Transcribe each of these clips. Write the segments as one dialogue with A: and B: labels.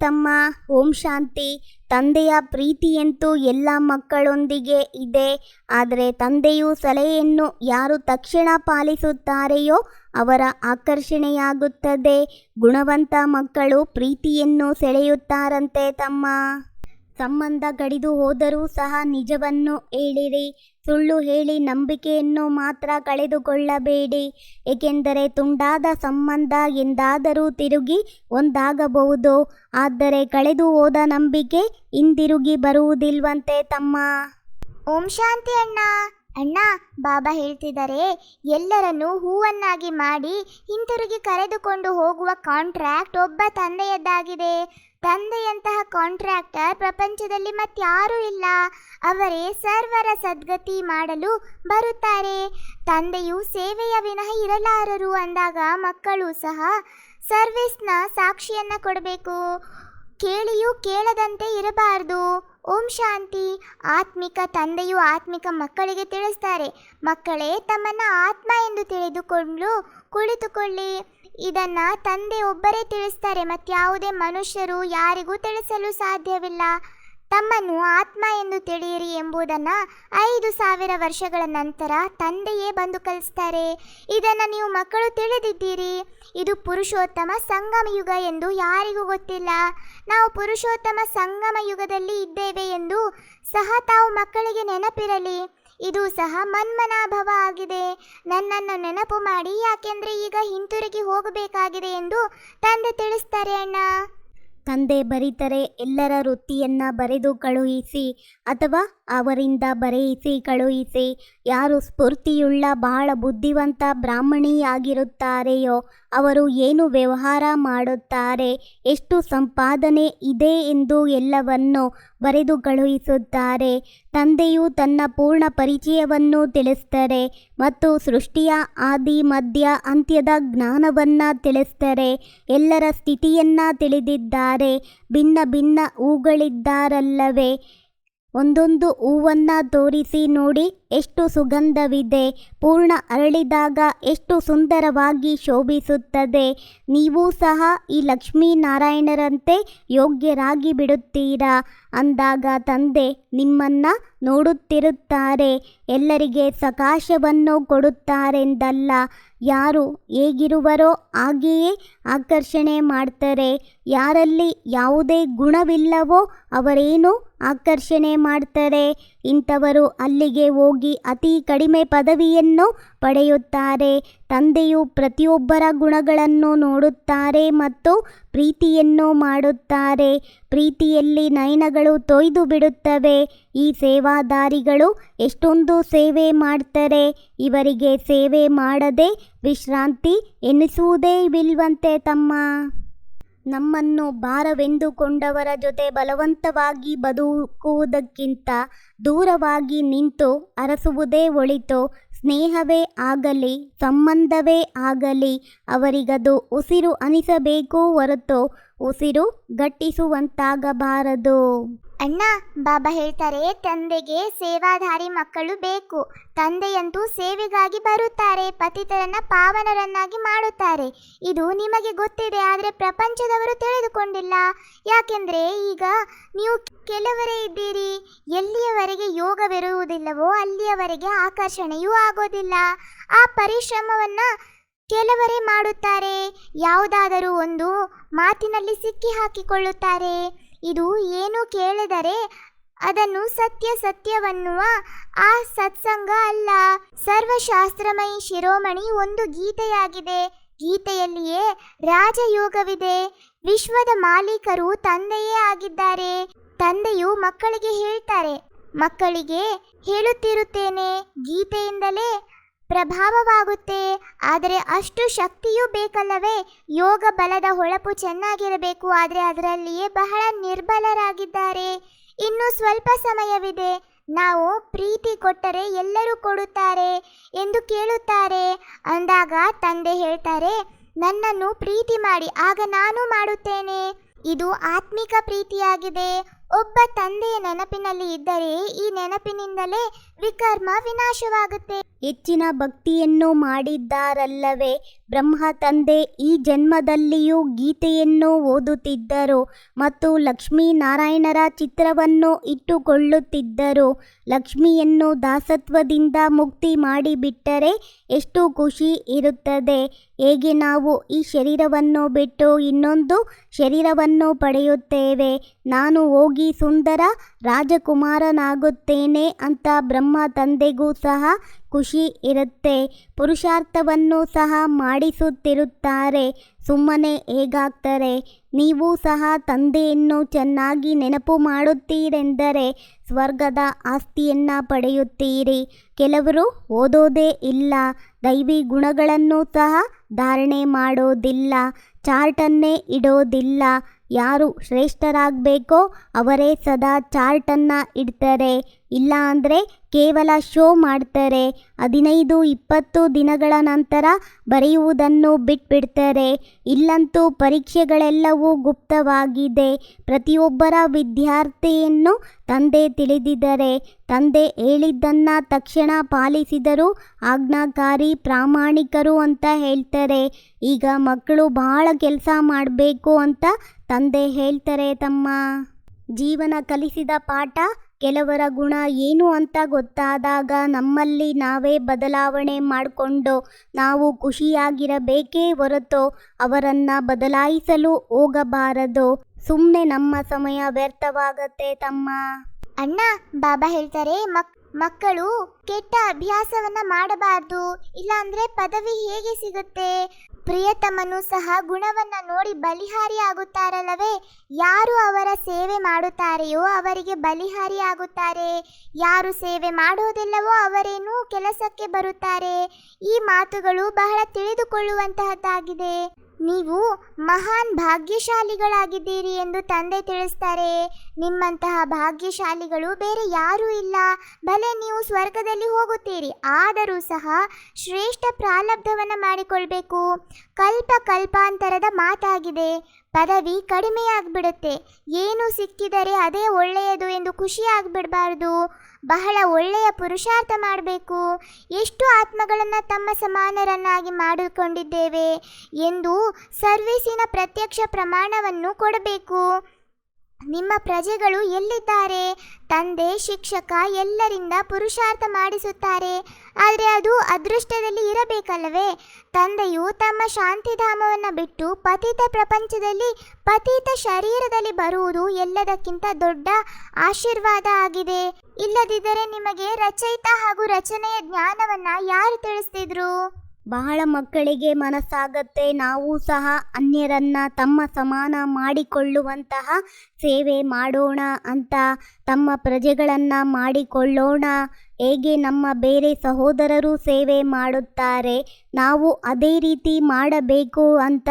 A: ತಮ್ಮ. ಓಂ ಶಾಂತಿ. ತಂದೆಯ ಪ್ರೀತಿಯಂತೂ ಎಲ್ಲ ಮಕ್ಕಳೊಂದಿಗೆ ಇದೆ. ಆದರೆ ತಂದೆಯು ಸಲಹೆಯನ್ನು ಯಾರು ತಕ್ಷಣ ಪಾಲಿಸುತ್ತಾರೆಯೋ ಅವರ ಆಕರ್ಷಣೆಯಾಗುತ್ತದೆ. ಗುಣವಂತ ಮಕ್ಕಳು ಪ್ರೀತಿಯನ್ನು ಸೆಳೆಯುತ್ತಾರಂತೆ ತಮ್ಮ. ಸಂಬಂಧ ಕಡಿದು ಹೋದರೂ ಸಹ ನಿಜವನ್ನು ಹೇಳಿರಿ. ಸುಳ್ಳು ಹೇಳಿ ನಂಬಿಕೆಯನ್ನು ಮಾತ್ರ ಕಳೆದುಕೊಳ್ಳಬೇಡಿ. ಏಕೆಂದರೆ ತುಂಡಾದ ಸಂಬಂಧ ಎಂದಾದರೂ ತಿರುಗಿ ಒಂದಾಗಬಹುದು. ಆದರೆ ಕಳೆದು ಹೋದ ನಂಬಿಕೆ ಹಿಂದಿರುಗಿ ಬರುವುದಿಲ್ವಂತೆ ತಮ್ಮ.
B: ಓಂ ಶಾಂತಿ ಅಣ್ಣ. ಅಣ್ಣ, ಬಾಬಾ ಹೇಳ್ತಿದ್ದಾರೆ, ಎಲ್ಲರನ್ನು ಹೂವನ್ನಾಗಿ ಮಾಡಿ ಹಿಂತಿರುಗಿ ಕರೆದುಕೊಂಡು ಹೋಗುವ ಕಾಂಟ್ರಾಕ್ಟ್ ಒಬ್ಬ ತಂದೆಯದ್ದಾಗಿದೆ. ತಂದೆಯಂತಹ ಕಾಂಟ್ರಾಕ್ಟರ್ ಪ್ರಪಂಚದಲ್ಲಿ ಮತ್ಯಾರೂ ಇಲ್ಲ. ಅವರೇ ಸರ್ವರ ಸದ್ಗತಿ ಮಾಡಲು ಬರುತ್ತಾರೆ. ತಂದೆಯು ಸೇವೆಯ ವಿನಃ ಇರಲಾರರು ಅಂದಾಗ ಮಕ್ಕಳು ಸಹ ಸರ್ವಿಸ್ನ ಸಾಕ್ಷಿಯನ್ನ ಕೊಡಬೇಕು. ಕೇಳಿಯೂ ಕೇಳದಂತೆ ಇರಬಾರ್ದು. ಓಂ ಶಾಂತಿ. ಆತ್ಮಿಕ ತಂದೆಯು ಆತ್ಮಿಕ ಮಕ್ಕಳಿಗೆ ತಿಳಿಸ್ತಾರೆ. ಮಕ್ಕಳೇ ತಮ್ಮನ್ನು ಆತ್ಮ ಎಂದು ತಿಳಿದುಕೊಂಡು ಕುಳಿತುಕೊಳ್ಳಿ. ಇದನ್ನ ತಂದೆ ಒಬ್ಬರೇ ತಿಳಿಸ್ತಾರೆ ಮತ್ಯಾವುದೇ ಮನುಷ್ಯರು ಯಾರಿಗೂ ತಿಳಿಸಲು ಸಾಧ್ಯವಿಲ್ಲ. ತಮ್ಮನ್ನು ಆತ್ಮ ಎಂದು ತಿಳಿಯಿರಿ ಎಂಬುದನ್ನು ಐದು ಸಾವಿರ ವರ್ಷಗಳ ನಂತರ ತಂದೆಯೇ ಬಂದು ಕಲಿಸ್ತಾರೆ. ಇದನ್ನು ನೀವು ಮಕ್ಕಳು ತಿಳಿದಿದ್ದೀರಿ. ಇದು ಪುರುಷೋತ್ತಮ ಸಂಗಮ ಯುಗ ಎಂದು ಯಾರಿಗೂ ಗೊತ್ತಿಲ್ಲ. ನಾವು ಪುರುಷೋತ್ತಮ ಸಂಗಮ ಯುಗದಲ್ಲಿ ಇದ್ದೇವೆ ಎಂದು ಸಹ ತಾವು ಮಕ್ಕಳಿಗೆ ನೆನಪಿರಲಿ. ಇದು ಸಹ ಮನ್ಮನಾಭವ ಆಗಿದೆ. ನನ್ನನ್ನು ನೆನಪು ಮಾಡಿ, ಯಾಕೆಂದ್ರೆ ಈಗ ಹಿಂತಿರುಗಿ ಹೋಗಬೇಕಾಗಿದೆ ಎಂದು ತಂದೆ ತಿಳಿಸ್ತಾರೆ ಅಣ್ಣ.
A: ತಂದೆ ಬರೀತಾರೆ ಎಲ್ಲರ ವೃತ್ತಿಯನ್ನು ಬರೆದು ಕಳುಹಿಸಿ ಅಥವಾ ಅವರಿಂದ ಬರೆಯಿಸಿ, ಕಳುಹಿಸಿ. ಯಾರು ಸ್ಫೂರ್ತಿಯುಳ್ಳ, ಬಹಳ ಬುದ್ಧಿವಂತ ಬ್ರಾಹ್ಮಣಿಯಾಗಿರುತ್ತಾರೆಯೋ, ಅವರು ಏನು ವ್ಯವಹಾರ ಮಾಡುತ್ತಾರೆ, ಎಷ್ಟು ಸಂಪಾದನೆ ಇದೆ ಎಂದು ಎಲ್ಲವನ್ನು ಬರೆದು ಕಳುಹಿಸುತ್ತಾರೆ. ತಂದೆಯು ತನ್ನ ಪೂರ್ಣ ಪರಿಚಯವನ್ನು ತಿಳಿಸ್ತಾರೆ ಮತ್ತು ಸೃಷ್ಟಿಯ ಆದಿ, ಮಧ್ಯ, ಅಂತ್ಯದ ಜ್ಞಾನವನ್ನು ತಿಳಿಸ್ತಾರೆ ಎಲ್ಲರ ಸ್ಥಿತಿಯನ್ನು ತಿಳಿದಿದ್ದಾರೆ. ಭಿನ್ನ ಭಿನ್ನ ಹೂಗಳಿದ್ದಾರಲ್ಲವೇ ಒಂದೊಂದು ಹೂವನ್ನ ತೋರಿಸಿ ನೋಡಿ ಎಷ್ಟು ಸುಗಂಧವಿದೆ. ಪೂರ್ಣ ಅರಳಿದಾಗ ಎಷ್ಟು ಸುಂದರವಾಗಿ ಶೋಭಿಸುತ್ತದೆ. ನೀವು ಸಹ ಈ ಲಕ್ಷ್ಮೀನಾರಾಯಣರಂತೆ ಯೋಗ್ಯರಾಗಿ ಬಿಡುತ್ತೀರಾ. ಅಂದಾಗ ತಂದೆ ನಿಮ್ಮನ್ನ ನೋಡುತ್ತಿರುತ್ತಾರೆ. ಎಲ್ಲರಿಗೆ ಸಕಾಶವನ್ನು ಕೊಡುತ್ತಾರೆಂದಲ್ಲ, ಯಾರು ಹೇಗಿರುವರೋ ಹಾಗೆಯೇ ಆಕರ್ಷಣೆ ಮಾಡ್ತಾರೆ. ಯಾರಲ್ಲಿ ಯಾವುದೇ ಗುಣವಿಲ್ಲವೋ ಅವರೇನು ಆಕರ್ಷಣೆ ಮಾಡ್ತಾರೆ. ಇಂಥವರು ಅಲ್ಲಿಗೆ ಹೋಗಿ ಅತಿ ಕಡಿಮೆ ಪದವಿಯನ್ನು ಪಡೆಯುತ್ತಾರೆ. ತಂದೆಯು ಪ್ರತಿಯೊಬ್ಬರ ಗುಣಗಳನ್ನು ನೋಡುತ್ತಾರೆ ಮತ್ತು ಪ್ರೀತಿಯನ್ನು ಮಾಡುತ್ತಾರೆ. ಪ್ರೀತಿಯಲ್ಲಿ ನಯನಗಳು ತೊಯ್ದು ಬಿಡುತ್ತವೆ. ಈ ಸೇವಾದಾರಿಗಳು ಎಷ್ಟೊಂದು ಸೇವೆ ಮಾಡ್ತಾರೆ. ಇವರಿಗೆ ಸೇವೆ ಮಾಡದೆ ವಿಶ್ರಾಂತಿ ಎನಿಸುವುದೇ ಬಿಲ್ವಂತೆ ತಮ್ಮ ನಮ್ಮನ್ನು ಭಾರವೆಂದುಕೊಂಡವರ ಜೊತೆ ಬಲವಂತವಾಗಿ ಬದುಕುವುದಕ್ಕಿಂತ ದೂರವಾಗಿ ನಿಂತು ಅರಸುವುದೇ ಒಳಿತು, ಸ್ನೇಹವೇ ಆಗಲಿ, ಸಂಬಂಧವೇ ಆಗಲಿ, ಅವರಿಗದು ಉಸಿರು ಅನಿಸಬೇಕು ಹೊರತು ಉಸಿರು ಗಟ್ಟಿಸುವಂತಾಗಬಾರದು.
B: ಅಣ್ಣ, ಬಾಬಾ ಹೇಳ್ತಾರೆ, ತಂದೆಗೆ ಸೇವಾಧಾರಿ ಮಕ್ಕಳು ಬೇಕು. ತಂದೆಯಂತೂ ಸೇವೆಗಾಗಿ ಬರುತ್ತಾರೆ, ಪತಿತರನ್ನ ಪಾವನರನ್ನಾಗಿ ಮಾಡುತ್ತಾರೆ. ಇದು ನಿಮಗೆ ಗೊತ್ತಿದೆ, ಆದರೆ ಪ್ರಪಂಚದವರು ತಿಳಿದುಕೊಂಡಿಲ್ಲ. ಯಾಕೆಂದ್ರೆ ಈಗ ನೀವು ಕೆಲವರೇ ಇದ್ದೀರಿ, ಎಲ್ಲಿಯವರೆಗೆ ಯೋಗವಿರುವುದಿಲ್ಲವೋ ಅಲ್ಲಿಯವರೆಗೆ ಆಕರ್ಷಣೆಯೂ ಆಗೋದಿಲ್ಲ. ಆ ಪರಿಶ್ರಮವನ್ನು ಕೆಲವರೇ ಮಾಡುತ್ತಾರೆ, ಯಾವುದಾದರೂ ಒಂದು ಮಾತಿನಲ್ಲಿ ಸಿಕ್ಕಿ ಹಾಕಿಕೊಳ್ಳುತ್ತಾರೆ ಇದು ಏನು ಕೇಳಿದರೆ ಅದನ್ನು ಸತ್ಯ ಸತ್ಯವನ್ನುವ ಆ ಸತ್ಸಂಗ ಅಲ್ಲ. ಸರ್ವಶಾಸ್ತ್ರಮಯಿ ಶಿರೋಮಣಿ ಒಂದು ಗೀತೆಯಾಗಿದೆ. ಗೀತೆಯಲ್ಲಿಯೇ ರಾಜಯೋಗವಿದೆ. ವಿಶ್ವದ ಮಾಲೀಕರು ತಂದೆಯೇ ಆಗಿದ್ದಾರೆ. ತಂದೆಯು ಮಕ್ಕಳಿಗೆ ಹೇಳ್ತಾರೆ. ಮಕ್ಕಳಿಗೆ ಹೇಳುತ್ತಿರುತ್ತೇನೆ. ಗೀತೆಯಿಂದಲೇ ಪ್ರಭಾವವಾಗುತ್ತೆ. ಆದರೆ ಅಷ್ಟು ಶಕ್ತಿಯೂ ಬೇಕಲ್ಲವೇ? ಯೋಗ ಬಲದ ಹೊಳಪು ಚೆನ್ನಾಗಿರಬೇಕು. ಆದರೆ ಅದರಲ್ಲಿಯೇ ಬಹಳ ನಿರ್ಬಲರಾಗಿದ್ದಾರೆ. ಇನ್ನು ಸ್ವಲ್ಪ ಸಮಯವಿದೆ. ನಾವು ಪ್ರೀತಿ ಕೊಟ್ಟರೆ ಎಲ್ಲರೂ ಕೊಡುತ್ತಾರೆ ಎಂದು ಕೇಳುತ್ತಾರೆ. ಅಂದಾಗ ತಂದೆ ಹೇಳ್ತಾರೆ, ನನ್ನನ್ನು ಪ್ರೀತಿ ಮಾಡಿ, ಆಗ ನಾನು ಮಾಡುತ್ತೇನೆ. ಇದು ಆತ್ಮಿಕ ಪ್ರೀತಿಯಾಗಿದೆ. ಒಬ್ಬ ತಂದೆಯ ನೆನಪಿನಲ್ಲಿ ಇದ್ದರೆ ಈ ನೆನಪಿನಿಂದಲೇ ವಿಕರ್ಮ ವಿನಾಶವಾಗುತ್ತೆ.
A: ಹೆಚ್ಚಿನ ಭಕ್ತಿಯನ್ನು ಮಾಡಿದ್ದಾರಲ್ಲವೇ? ಬ್ರಹ್ಮ ತಂದೆ, ಈ ಜನ್ಮದಲ್ಲಿಯೂ ಗೀತೆಯನ್ನು ಓದುತ್ತಿದ್ದರು ಮತ್ತು ಲಕ್ಷ್ಮೀನಾರಾಯಣರ ಚಿತ್ರವನ್ನು ಇಟ್ಟುಕೊಳ್ಳುತ್ತಿದ್ದರು. ಲಕ್ಷ್ಮಿಯನ್ನು ದಾಸತ್ವದಿಂದ ಮುಕ್ತಿ ಮಾಡಿಬಿಟ್ಟರೆ ಎಷ್ಟು ಖುಷಿ ಇರುತ್ತದೆ. ಹೇಗೆ ನಾವು ಈ ಶರೀರವನ್ನು ಬಿಟ್ಟು ಇನ್ನೊಂದು ಶರೀರವನ್ನು ಪಡೆಯುತ್ತೇವೆ. ನಾನು ಹೋಗಿ ಸುಂದರ ರಾಜಕುಮಾರನಾಗುತ್ತೇನೆ ಅಂತ ಬ್ರಹ್ಮ ತಂದೆಗೂ ಸಹ ಖುಷಿ ಇರುತ್ತೆ. ಪುರುಷಾರ್ಥವನ್ನು ಸಹ ಮಾಡಿಸುತ್ತಿರುತ್ತಾರೆ. ಸುಮ್ಮನೆ ಹೇಗಾಗ್ತಾರೆ ನೀವು ಸಹ ತಂದೆಯನ್ನು ಚೆನ್ನಾಗಿ ನೆನಪು ಮಾಡುತ್ತೀರೆಂದರೆ ಸ್ವರ್ಗದ ಆಸ್ತಿಯನ್ನು ಪಡೆಯುತ್ತೀರಿ. ಕೆಲವರು ಓದೋದೇ ಇಲ್ಲ. ದೈವಿ ಗುಣಗಳನ್ನು ಸಹ ಧಾರಣೆ ಮಾಡೋದಿಲ್ಲ. ಚಾರ್ಟನ್ನೇ ಇಡೋದಿಲ್ಲ. ಯಾರು ಶ್ರೇಷ್ಠರಾಗಬೇಕೋ ಅವರೇ ಸದಾ ಚಾರ್ಟನ್ನು ಇಡ್ತಾರೆ. ಇಲ್ಲ ಅಂದರೆ ಕೇವಲ ಶೋ ಮಾಡ್ತಾರೆ. ಹದಿನೈದು, ಇಪ್ಪತ್ತು ದಿನಗಳ ನಂತರ ಬರೆಯುವುದನ್ನು ಬಿಟ್ಬಿಡ್ತಾರೆ. ಇಲ್ಲಂತೂ ಪರೀಕ್ಷೆಗಳೆಲ್ಲವೂ ಗುಪ್ತವಾಗಿದೆ. ಪ್ರತಿಯೊಬ್ಬರ ವಿದ್ಯಾರ್ಥಿಯನ್ನು ತಂದೆ ತಿಳಿದಿದ್ದಾರೆ. ತಂದೆ ಹೇಳಿದ್ದನ್ನು ತಕ್ಷಣ ಪಾಲಿಸಿದರು ಆಜ್ಞಾಕಾರಿ ಪ್ರಾಮಾಣಿಕರು ಅಂತ ಹೇಳ್ತಾರೆ. ಈಗ ಮಕ್ಕಳು ಬಹಳ ಕೆಲಸ ಮಾಡಬೇಕು ಅಂತ ತಂದೆ ಹೇಳ್ತಾರೆ ತಮ್ಮ. ಜೀವನ ಕಲಿಸಿದ ಪಾಠ ಕೆಲವರ ಗುಣ ಏನು ಅಂತ ಗೊತ್ತಾದಾಗ ನಮ್ಮಲ್ಲಿ ನಾವೇ ಬದಲಾವಣೆ ಮಾಡಿಕೊಂಡು ನಾವು ಖುಷಿಯಾಗಿರಬೇಕೇ ಹೊರತು ಅವರನ್ನು ಬದಲಾಯಿಸಲು ಹೋಗಬಾರದು. ಸುಮ್ಮನೆ ನಮ್ಮ ಸಮಯ ವ್ಯರ್ಥವಾಗತ್ತೆ ತಮ್ಮ.
B: ಅಣ್ಣ, ಬಾಬಾ ಹೇಳ್ತಾರೆ, ಮಕ್, ಮಕ್ಕಳು ಕೆಟ್ಟ ಅಭ್ಯಾಸವನ್ನ ಮಾಡಬಾರ್ದು, ಇಲ್ಲಾಂದ್ರೆ ಪದವಿ ಹೇಗೆ ಸಿಗುತ್ತೆ? ಪ್ರಿಯತಮನು ಸಹ ಗುಣವನ್ನ ನೋಡಿ ಬಲಿಹಾರಿಯಾಗುತ್ತಾರಲ್ಲವೇ? ಯಾರು ಅವರ ಸೇವೆ ಮಾಡುತ್ತಾರೆಯೋ ಅವರಿಗೆ ಬಲಿಹಾರಿಯಾಗುತ್ತಾರೆ. ಯಾರು ಸೇವೆ ಮಾಡುವುದಿಲ್ಲವೋ ಅವರೇನು ಕೆಲಸಕ್ಕೆ ಬರುತ್ತಾರೆ. ಈ ಮಾತುಗಳು ಬಹಳ ತಿಳಿದುಕೊಳ್ಳುವಂತಹದ್ದಾಗಿದೆ. ನೀವು ಮಹಾನ್ ಭಾಗ್ಯಶಾಲಿಗಳಾಗಿದ್ದೀರಿ ಎಂದು ತಂದೆ ತಿಳಿಸ್ತಾರೆ. ನಿಮ್ಮಂತಹ ಭಾಗ್ಯಶಾಲಿಗಳು ಬೇರೆ ಯಾರೂ ಇಲ್ಲ. ಭಲೆ ನೀವು ಸ್ವರ್ಗದಲ್ಲಿ ಹೋಗುತ್ತೀರಿ. ಆದರೂ ಸಹ ಶ್ರೇಷ್ಠ ಪ್ರಾಲಬ್ಧವನ್ನು ಮಾಡಿಕೊಳ್ಬೇಕು. ಕಲ್ಪ ಕಲ್ಪಾಂತರದ ಮಾತಾಗಿದೆ. ಪದವಿ ಕಡಿಮೆಯಾಗ್ಬಿಡುತ್ತೆ. ಏನು ಸಿಕ್ಕಿದರೆ ಅದೇ ಒಳ್ಳೆಯದು ಎಂದು ಖುಷಿಯಾಗ್ಬಿಡಬಾರ್ದು. ಬಹಳ ಒಳ್ಳೆಯ ಪುರುಷಾರ್ಥ ಮಾಡಬೇಕು. ಎಷ್ಟು ಆತ್ಮಗಳನ್ನು ತಮ್ಮ ಸಮಾನರನ್ನಾಗಿ ಮಾಡಿಕೊಂಡಿದ್ದೇವೆ ಎಂದು ಸರ್ವೀಸಿನ ಪ್ರತ್ಯಕ್ಷ ಪ್ರಮಾಣವನ್ನು ಕೊಡಬೇಕು. ನಿಮ್ಮ ಪ್ರಜೆಗಳು ಎಲ್ಲಿದ್ದಾರೆ? ತಂದೆ, ಶಿಕ್ಷಕ ಎಲ್ಲರಿಂದ ಪುರುಷಾರ್ಥ ಮಾಡಿಸುತ್ತಾರೆ. ಆದರೆ ಅದು ಅದೃಷ್ಟದಲ್ಲಿ ಇರಬೇಕಲ್ಲವೇ? ತಂದೆಯು ತಮ್ಮ ಶಾಂತಿಧಾಮವನ್ನು ಬಿಟ್ಟು ಪತಿತ ಪ್ರಪಂಚದಲ್ಲಿ, ಪತಿತ ಶರೀರದಲ್ಲಿ ಬರುವುದು ಎಲ್ಲದಕ್ಕಿಂತ ದೊಡ್ಡ ಆಶೀರ್ವಾದ ಆಗಿದೆ. ಇಲ್ಲದಿದ್ದರೆ ನಿಮಗೆ ರಚಯಿತ ಹಾಗೂ ರಚನೆಯ ಜ್ಞಾನವನ್ನು ಯಾರು ತಿಳಿಸ್ತಿದ್ರು?
A: ಬಹಳ ಮಕ್ಕಳಿಗೆ ಮನಸ್ಸಾಗತ್ತೆ. ನಾವು ಸಹ ಅನ್ಯರನ್ನ ತಮ್ಮ ಸಮಾನ ಮಾಡಿಕೊಳ್ಳುವಂತಹ ಸೇವೆ ಮಾಡೋಣ ಅಂತ ತಮ್ಮ ಪ್ರಜೆಗಳನ್ನು ಮಾಡಿಕೊಳ್ಳೋಣ. ಹೇಗೆ ನಮ್ಮ ಬೇರೆ ಸಹೋದರರು ಸೇವೆ ಮಾಡುತ್ತಾರೆ, ನಾವು ಅದೇ ರೀತಿ ಮಾಡಬೇಕು ಅಂತ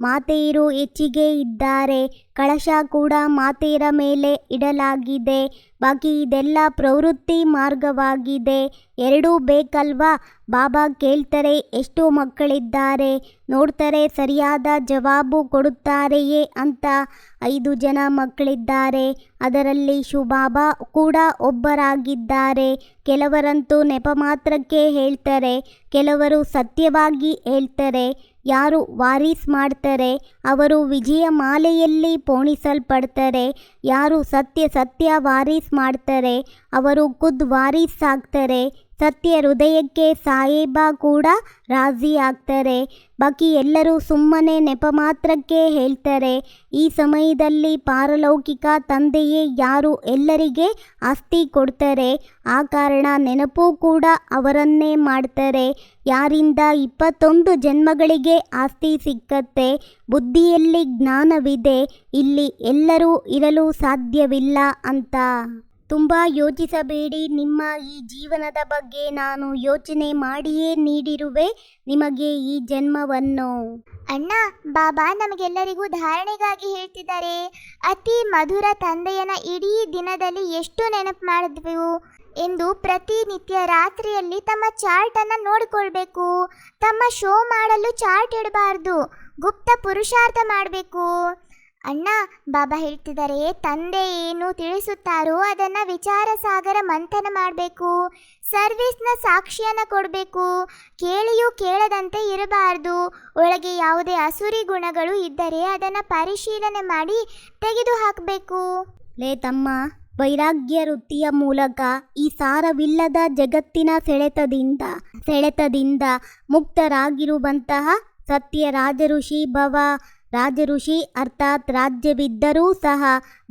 A: ಮಾತೆಯರು ಹೆಚ್ಚಿಗೆ ಇದ್ದಾರೆ. ಕಳಶ ಕೂಡ ಮಾತೆಯರ ಮೇಲೆ ಇಡಲಾಗಿದೆ. ಬಾಕಿ ಇದೆಲ್ಲ ಪ್ರವೃತ್ತಿ ಮಾರ್ಗವಾಗಿದೆ. ಎರಡೂ ಬೇಕಲ್ವಾ? ಬಾಬಾ ಕೇಳ್ತಾರೆ, ಎಷ್ಟು ಮಕ್ಕಳಿದ್ದಾರೆ. ನೋಡ್ತಾರೆ ಸರಿಯಾದ ಜವಾಬು ಕೊಡುತ್ತಾರೆಯೇ ಅಂತ ಐದು ಜನ ಮಕ್ಕಳಿದ್ದಾರೆ. ಅದರಲ್ಲಿ ಶುಭಾಬಾ ಕೂಡ ಒಬ್ಬರಾಗಿದ್ದಾರೆ. ಕೆಲವರಂತೂ ನೆಪ ಮಾತ್ರಕ್ಕೆ ಹೇಳ್ತಾರೆ. ಕೆಲವರು ಸತ್ಯವಾಗಿ ಹೇಳ್ತಾರೆ. ಯಾರು ವಾರೀಸ್ ಮಾಡ್ತಾರೆ. ಅವರು ವಿಜಯ ಮಾಲೆಯಲ್ಲಿ ಪೋಣಿಸಲ್ಪಡ್ತಾರೆ. ಯಾರು ಸತ್ಯ ಸತ್ಯ ವಾರೀಸ್ ಮಾಡ್ತಾರೆ. ಅವರು ಖುದ್ ವಾರೀಸ್ ಆಗ್ತಾರೆ. ಸತ್ಯ ಹೃದಯಕ್ಕೆ ಸಾಹೇಬ ಕೂಡ ರಾಜಿ ಆಗ್ತಾರೆ. ಬಾಕಿ ಎಲ್ಲರೂ ಸುಮ್ಮನೆ ನೆಪ ಮಾತ್ರಕ್ಕೆ ಹೇಳ್ತಾರೆ. ಈ ಸಮಯದಲ್ಲಿ ಪಾರಲೌಕಿಕ ತಂದೆಯೇ ಯಾರು ಎಲ್ಲರಿಗೆ ಆಸ್ತಿ ಕೊಡ್ತಾರೆ. ಆ ಕಾರಣ ನೆನಪು ಕೂಡ ಅವರನ್ನೇ ಮಾಡ್ತಾರೆ. ಯಾರಿಂದ ಇಪ್ಪತ್ತೊಂದು ಜನ್ಮಗಳಿಗೆ ಆಸ್ತಿ ಸಿಕ್ಕತ್ತೆ. ಬುದ್ಧಿಯಲ್ಲಿ ಜ್ಞಾನವಿದೆ. ಇಲ್ಲಿ ಎಲ್ಲರೂ ಇರಲು ಸಾಧ್ಯವಿಲ್ಲ ಅಂತ. ತುಂಬ ಯೋಚಿಸಬೇಡಿ. ನಿಮ್ಮ ಈ ಜೀವನದ ಬಗ್ಗೆ ನಾನು ಯೋಚನೆ ಮಾಡಿಯೇ ನೀಡಿರುವೆ. ನಿಮಗೆ ಈ ಜನ್ಮವನ್ನು.
B: ಅಣ್ಣ, ಬಾಬಾ ನಮಗೆಲ್ಲರಿಗೂ ಧಾರಣೆಗಾಗಿ ಹೇಳ್ತಿದ್ದಾರೆ. ಅತಿ ಮಧುರ ತಂದೆಯನ ಇಡೀ ದಿನದಲ್ಲಿ ಎಷ್ಟು ನೆನಪು ಮಾಡಿದ್ವು ಎಂದು ಪ್ರತಿನಿತ್ಯ ರಾತ್ರಿಯಲ್ಲಿ ತಮ್ಮ ಚಾರ್ಟನ್ನು ನೋಡಿಕೊಳ್ಬೇಕು. ತಮ್ಮ ಶೋ ಮಾಡಲು ಚಾರ್ಟ್ ಇಡಬಾರ್ದು. ಗುಪ್ತ ಪುರುಷಾರ್ಥ ಮಾಡಬೇಕು. ಅಣ್ಣ, ಬಾಬಾ ಹೇಳ್ತಿದ್ದಾರೆ, ತಂದೆ ಏನು ತಿಳಿಸುತ್ತಾರೋ ಅದನ್ನ ವಿಚಾರ ಸಾಗರ ಮಂಥನ ಮಾಡಬೇಕು, ಸರ್ವಿಸ್ನ ಸಾಕ್ಷಿಯನ್ನು ಕೊಡಬೇಕು, ಕೇಳಿಯೂ ಕೇಳದಂತೆ ಇರಬಾರ್ದು, ಒಳಗೆ ಯಾವುದೇ ಅಸುರಿ ಗುಣಗಳು ಇದ್ದರೆ ಅದನ್ನು ಪರಿಶೀಲನೆ ಮಾಡಿ ತೆಗೆದು ಹಾಕಬೇಕು.
A: ಲೇ ತಮ್ಮ, ವೈರಾಗ್ಯ ವೃತ್ತಿಯ ಮೂಲಕ ಈ ಸಾರವಿಲ್ಲದ ಜಗತ್ತಿನ ಸೆಳೆತದಿಂದ ಸೆಳೆತದಿಂದ ಮುಕ್ತರಾಗಿರುವಂತಹ ಸತ್ಯ ರಾಜಋಷಿ ಭವ ರಾಜಋಷಿ ಅರ್ಥಾತ್ ರಾಜ್ಯವಿದ್ದರೂ ಸಹ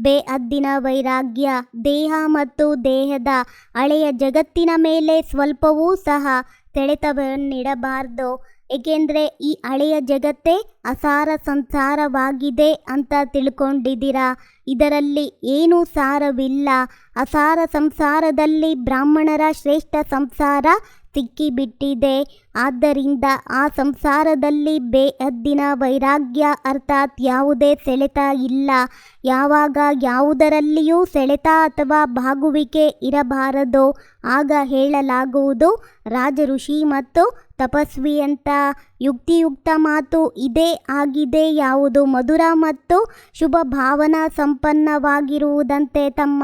A: ಬೇಅದ್ದಿನ ವೈರಾಗ್ಯ, ದೇಹ ಮತ್ತು ದೇಹದ ಹಳೆಯ ಜಗತ್ತಿನ ಮೇಲೆ ಸ್ವಲ್ಪವೂ ಸಹ ಸೆಳೆತವನ್ನಿಡಬಾರ್ದು ಏಕೆಂದರೆ ಈ ಹಳೆಯ ಜಗತ್ತೇ ಅಸಾರ ಸಂಸಾರವಾಗಿದೆ ಅಂತ ತಿಳ್ಕೊಂಡಿದ್ದೀರಾ? ಇದರಲ್ಲಿ ಏನೂ ಸಾರವಿಲ್ಲ. ಅಸಾರ ಸಂಸಾರದಲ್ಲಿ ಬ್ರಾಹ್ಮಣರ ಶ್ರೇಷ್ಠ ಸಂಸಾರ ಸಿಕ್ಕಿಬಿಟ್ಟಿದೆ ಆದ್ದರಿಂದ ಆ ಸಂಸಾರದಲ್ಲಿ ಬೇಹದ್ದಿನ ವೈರಾಗ್ಯ ಅರ್ಥಾತ್ ಯಾವುದೇ ಸೆಳೆತ ಇಲ್ಲ. ಯಾವಾಗ ಯಾವುದರಲ್ಲಿಯೂ ಸೆಳೆತ ಅಥವಾ ಬಾಗುವಿಕೆ ಇರಬಾರದು. ಆಗ ಹೇಳಲಾಗುವುದು ರಾಜಋಷಿ ಮತ್ತು ತಪಸ್ವಿ ಅಂತ ಯುಕ್ತಿಯುಕ್ತ ಮಾತು ಇದೇ ಆಗಿದೆ. ಯಾವುದು ಮಧುರ ಮತ್ತು ಶುಭ ಭಾವನಾ ಸಂಪನ್ನವಾಗಿರುವುದಂತೆ ತಮ್ಮ